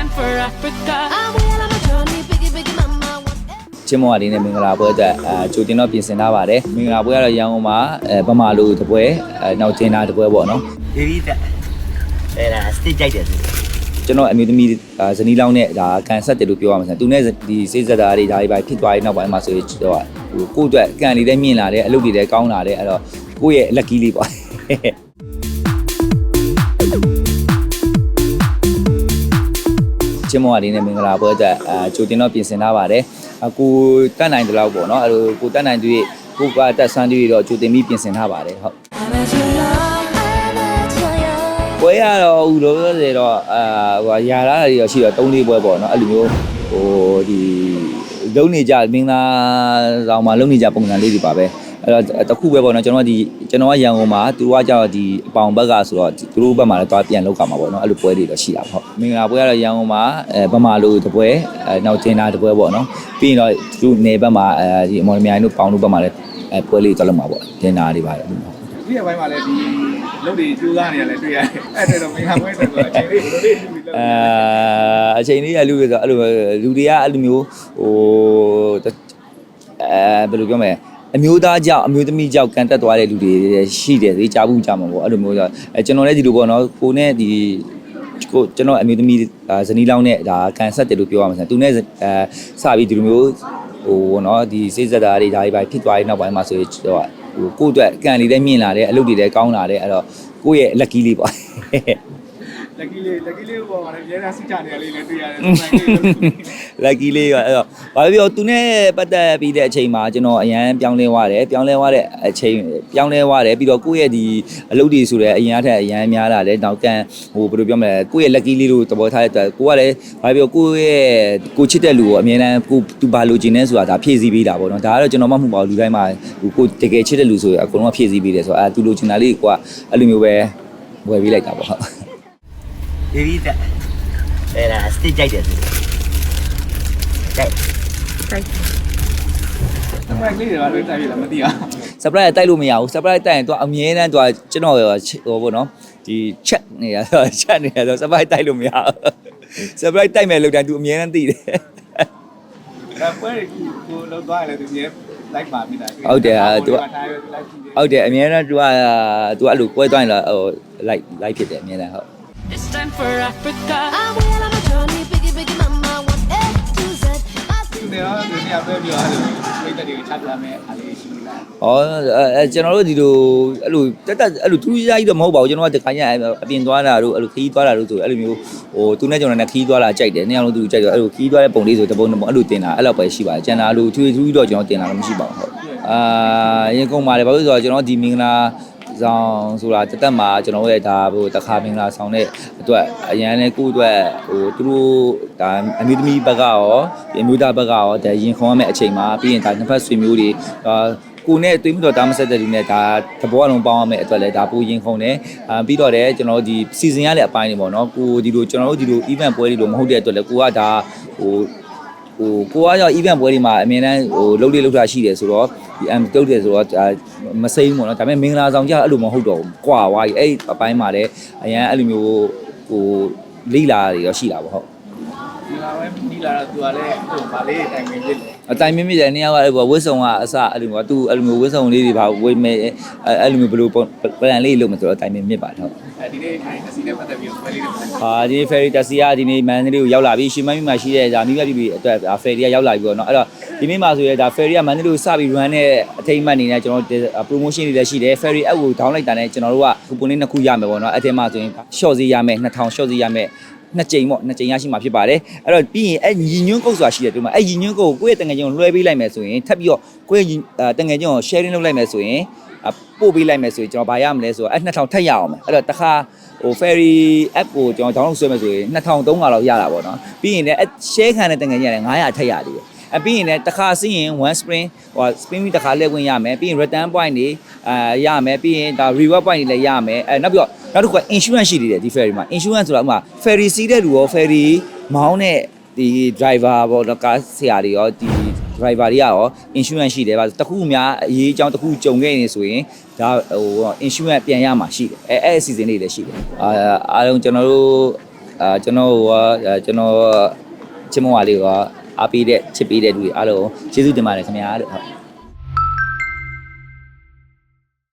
time for Africa. I will on a journey, biggie, biggie, mama. Whatever. ချင်းမော်လေးနဲ့မင်္ဂလာပွဲအတွက်အဲကြိုတင်တော့ပြင်ဆင်ထားပါတယ်မင်္ဂလာပွဲကတော့ရန်ကုန်မှာအဲဗမာလူတပွဲအဲနောက်ကျင်းတာတပွဲပေါ့နော်ဒီဒီတက်အဲ့ဒါစတစ်ကြိုက်တယ်သူကျွန်တော်အမျိုးသမီးအာဇနီးလောင်းနဲ့ဒါကန်ဆက်တယ်လို့ပြောရမှာဆန်သူနဲ့ဒီစိတ်ဆက်သားတွေဒါတွေပဲဖြစ်သွားပြီးနောက်ပိုင်းမှာဆိုရင်တော့ဟိုကိုယ့်အတွက်ကန်လေးလည်းမြင်လာတယ်အလုပ်တွေလည်းကောင်းလာတယ်အဲ့တော့ကိုယ့်ရဲ့ lucky လေးပေါ့ ချင်းမော်လေးနဲ့မင်္ဂလာပွဲအတွက်အဲကြိုတင်တော့ပြင်ဆင်ထားပါတယ်အကူတက်နိုင်တယ်လို့ပေါ့နော်အဲ့လိုကိုတက်နိုင်တွေ့ကိုကတက်ဆန်းတွေ့တော့ကြိုတင်ပြီးပြင်ဆင်ထားပါတယ်ဟုတ် I'm at your love, I'm at your love. ပွဲရတော့ဦးလို့ပြောတယ်တော့အာဟိုရာလာတွေတော့ရှိတော့၃လေးပွဲပေါ့နော်အဲ့လိုမျိုးဟိုဒီလုံနေကြမင်္ဂလာဆောင်မှာလုံနေကြပုံစံလေးတွေပါပဲ အဲ့တော့တစ်ခုပဲပေါ့နော်ကျွန်တော်ကဒီကျွန်တော်ကရန်ကုန်မှာသူတို့ကကြောက်ဒီအပေါင်ဘက်ကဆိုတော့သူတို့ဘက်မှာလည်းသွားပြန်လောက်ကမှာပေါ့နော်အဲ့လိုပွဲတွေတော့ရှိတာပေါ့မင်္ဂလာပွဲကတော့ရန်ကုန်မှာအဲဗမာလူတပွဲအဲနောက်ကျင်းတာတပွဲပေါ့နော်ပြီးရင်တော့သူတို့နေဘက်မှာအဲဒီအမော်လမြိုင်တို့ပေါင်တို့ဘက်မှာလည်းအဲပွဲလေးသွားလုပ်မှာပေါ့ကျင်းတာတွေပါတယ်ဒီအပိုင်းမှာလည်းဒီလုပ်တွေကျူးစားနေရလဲတွေ့ရတယ်အဲ့ဒါတော့မင်္ဂလာပွဲဆိုတော့အချိန်လေးဘယ်လိုလေးလုပ်ပြီးလုပ်အဲအချိန်လေးရလူတွေဆိုအဲ့လိုလူတွေကအဲ့လိုမျိုးဟိုအဲဘယ်လိုပြောမလဲ အမျိုးသားကြောက်အမျိုးသမီးကြောက်ကန်တက်သွားတဲ့လူတွေရှိတယ်လေကြားဘူးကြားမှာပေါ့အဲ့လိုမျိုးဆိုအဲကျွန်တော်လည်းဒီလိုပေါ့နော်ကိုနဲ့ဒီကိုကျွန်တော်အမျိုးသမီးဇနီးလောင်းနဲ့ဒါကန်ဆက်တယ်လို့ပြောရမှာဆန်သူနဲ့အဲစပြီးဒီလိုမျိုးဟိုနော်ဒီစိတ်ဆက်တာတွေဒါတွေပဲဖြစ်သွားပြီးနောက်ပိုင်းမှာဆိုရင်တော့ဟိုကိုယ့်အတွက်ကန်လေးလည်းမြင်လာတယ်အလုပ်တွေလည်းကောင်းလာတယ်အဲ့တော့ကိုယ့်ရဲ့ lucky လေးပေါ့ လက်ကီလေးလက်ကီလေးပေါ်မှာလည်းရဲရစစ်ချနေရလေးလည်းတွေ့ရတယ်ဆိုင်လေးလုပ်ပြီး lucky လေးပါအဲ့တော့ဘာဖြစ်လို့သူနဲ့ပတ်သက်ပြီးတဲ့အချိန်မှာကျွန်တော်အရန်ပြောင်းလဲသွားတယ်ပြောင်းလဲသွားတဲ့အချိန်ပြောင်းလဲသွားတယ်ပြီးတော့ကိုယ့်ရဲ့ဒီအလုပ်တွေဆိုတဲ့အရင်အထက်အရန်များလာတယ်နောက်ကန်ဟိုဘယ်လိုပြောမလဲကိုယ့်ရဲ့ lucky လေးလို့သဘောထားတဲ့အတွက်ကိုကလည်းဘာဖြစ်လို့ကိုယ့်ရဲ့ကိုချစ်တဲ့လူကိုအမြဲတမ်းကိုသူဘာလိုချင်နေဆိုတာဒါဖြည့်ဆည်းပေးတာပေါ့နော်ဒါကတော့ကျွန်တော်မှမဟုတ်ပါဘူးလူတိုင်းမှာဟိုကိုတကယ်ချစ်တဲ့လူဆိုရင်အကုန်လုံးဖြည့်ဆည်းပေးတယ်ဆိုတော့အဲသူလိုချင်တာလေးကိုကအဲ့လိုမျိုးပဲဝယ်ပေးလိုက်တာပေါ့ဟုတ် ဒီဒီတက်အဲ့ဒါစတစ်ကြိုက်တယ်သူကြိုက်တမန်ကလေးတွေကလည်းတိုက်ရလားမသိအောင် surprise တိုက်လို့မရဘူး surprise တိုက်ရင်သူကအမြဲတမ်းသူကကျွန်တော်ဟိုပေါ့နော်ဒီ chat နေရဆို chat နေရဆို surprise တိုက်လို့မရဘူး surprise တိုက်မယ်လို့တိုင်းသူအမြဲတမ်းသိတယ်ဒါပွဲကိုလောက်သွားရတယ်သူရဲလိုက်ပါမိတာဟုတ်တယ်ဟာသူကထားရလိုက်ကြည့်တယ်ဟုတ်တယ်အမြဲတမ်းသူကသူကအဲ့လိုပွဲသွားရင်လည်းဟို like like ဖြစ်တယ်အမြဲတမ်းဟုတ် It's time for Africa. I will on a journey, biggie, biggie, mama. One A to Z. I သူ think နေတော့ဒီနေ့အပဲပြောရတယ်မိတ်တဲ့တွေကိုချပြမယ်အားလေးရှိလား။ဩအဲကျွန်တော်တို့ဒီလိုအဲ့လိုတက်တက်အဲ့လိုသူကြီးကြီးတော့မဟုတ်ပါဘူးကျွန်တော်ကတခါကျအပြင်သွားတာတို့အဲ့လိုခီးသွားတာတို့ဆိုအဲ့လိုမျိုးဟိုသူနဲ့ကျွန်တော်နဲ့ခီးသွားတာကြိုက်တယ်။နှစ်ယောက်လုံးသူကြိုက်တော့အဲ့လိုခီးသွားတဲ့ပုံလေးဆိုတပုံတပုံအဲ့လိုတင်တာအဲ့လောက်ပဲရှိပါတယ်။ကျန်တာအဲ့လိုသူသူကြီးတော့ကျွန်တော်တင်တာတော့မရှိပါဘူးဟုတ်။အာရင်ကုန်ပါတယ်ဘာလို့လဲဆိုတော့ကျွန်တော်ဒီမင်္ဂလာ ဆောင်ဆိုတာတသက်မှာကျွန်တော်ရဲ့ဒါဟိုတခါမင်္ဂလာဆောင်တဲ့အတွက်အရန်နဲ့ကိုယ့်အတွက်ဟိုသူတို့ဒါအမျိုးသမီးဘက်ကရောအမျိုးသားဘက်ကရောဒါရင်ခုံရမယ့်အချိန်မှာပြီးရင်ဒါနှစ်ဖက်ဆွေမျိုးတွေဒါကိုနဲ့တွေးမှုတော့တာမဆက်တဲ့လူနဲ့ဒါတဘောလုံးပေါင်းရမယ့်အတွက်လည်းဒါပူရင်ခုံတယ်အာပြီးတော့လည်းကျွန်တော်တို့ဒီစီဇန်ရတဲ့အပိုင်းတွေပေါ့နော်ကိုဒီလိုကျွန်တော်တို့ဒီလို event ပွဲတွေလိုမဟုတ်တဲ့အတွက်လည်းကိုကဒါဟိုဟိုကိုကကြောင့် event ပွဲတွေမှာအမြဲတမ်းဟိုလှုပ်လေလှုပ်တာရှိတယ်ဆိုတော့ ဒီ M တုတ်တယ်ဆိုတော့ဒါမစိမ့်ဘူးပေါ့နော်ဒါပေမဲ့မင်္ဂလာဆောင်ကြအဲ့လိုမဟုတ်တော့ဘူးကွာဝါကြီးအဲ့ဒီအပိုင်းမှာလည်းအရန်အဲ့လိုမျိုးဟိုလိလာတွေရောရှိတာပေါ့ဟုတ်ဒီ လာပဲမိလာတော့သူကလည်းဟိုဗာလေးတိုင်ပင်ဖြစ်တယ်အတိုင်းမြင့်မြင့်တဲ့နေရာကအဲ့ဘောဝစ်ဆောင်ကအစအဲ့လိုမျိုးသူအဲ့လိုမျိုးဝစ်ဆောင်လေးတွေပါဝေးမဲ့အဲ့အဲ့လိုမျိုးဘယ်လိုပလန်လေးလုပ်မှဆိုတော့အတိုင်းမြင့်မြင့်ပါတော့အဲဒီနေ့ထိုင်အစီနဲ့ပတ်သက်ပြီးပွဲလေးတွေပတ်သက်အာဒီ ferry taxi ကဒီနေ့မန္တလေးကိုရောက်လာပြီရှင်မမီမှာရှိတဲ့ဒါမိဘပြည်ပြည်အတွက်ဒါ ferry ကရောက်လာပြီပေါ့နော်အဲ့တော့ဒီနေ့မှာဆိုရဲဒါ ferry ကမန္တလေးကိုစပြီး run တဲ့အထိမ်းအမှတ်အနေနဲ့ကျွန်တော်တို့ promotion တွေလည်းရှိတယ် ferry app ကို download လိုက်တာနဲ့ကျွန်တော်တို့က coupon လေးနှစ်ခုရမယ်ပေါ့နော်အဲ့ဒီမှာဆိုရင် short ဈေးရမယ်2000 short ဈေးရမယ် နှစ်ကြိမ်ပေါ့နှစ်ကြိမ်ရရှိမှာဖြစ်ပါတယ်အဲ့တော့ပြီးရင်အဲ့ညီညွန်းကုတ်ဆိုတာရှိတယ်ဒီမှာအဲ့ညီညွန်းကုတ်ကိုကိုယ့်ရဲ့တငယ်ချင်းကိုလွှဲပေးလိုက်မယ်ဆိုရင်ထပ်ပြီးတော့ကိုယ့်ရဲ့တငယ်ချင်းကို sharing လုပ်လိုက်မယ်ဆိုရင်အပို့ပေးလိုက်မယ်ဆိုရင်ကျွန်တော်ဗာရမလဲဆိုတော့အဲ့2000ထပ်ရအောင်မယ်အဲ့တော့တစ်ခါဟို ferry app ကိုကျွန်တော် download ဆွဲမယ်ဆိုရင်2300လောက်ရတာပေါ့နော်ပြီးရင်လည်း share ခံတဲ့တငယ်ချင်းရတယ်900ထပ်ရသေးတယ် အပြီးရင်လည်းတစ်ခါစီးရင်1 spring ဟို spring တစ်ခါလဲဝင်ရမယ်ပြီးရင် return point တွေအာရမယ်ပြီးရင်ဒါ reward point တွေလည်းရမယ်အဲနောက်ပြီးတော့နောက်တစ်ခုက insurance ရှိသေးတယ်ဒီ ferry မှာ insurance ဆိုတာဥပမာ ferry စီးတဲ့လူရော ferry မောင်းတဲ့ဒီ driver ပေါ့တော့ကားဆရာတွေရောဒီ driver တွေရော insurance ရှိတယ်ဗျတခုများအရေးအကြောင်းတခုကြုံခဲ့နေဆိုရင်ဒါဟို insurance ပြန်ရမှာရှိတယ်အဲအဲ့အစီအစဉ်လေးလည်းရှိတယ်အာအားလုံးကျွန်တော်တို့အာကျွန်တော်ကအာကျွန်တော်ချစ်မွားလေးက အားပေးတဲ့ချစ်ပေးတဲ့လူတွေအားလုံးကျေးဇူးတင်ပါတယ်ခင်ဗျာလို့ဟုတ်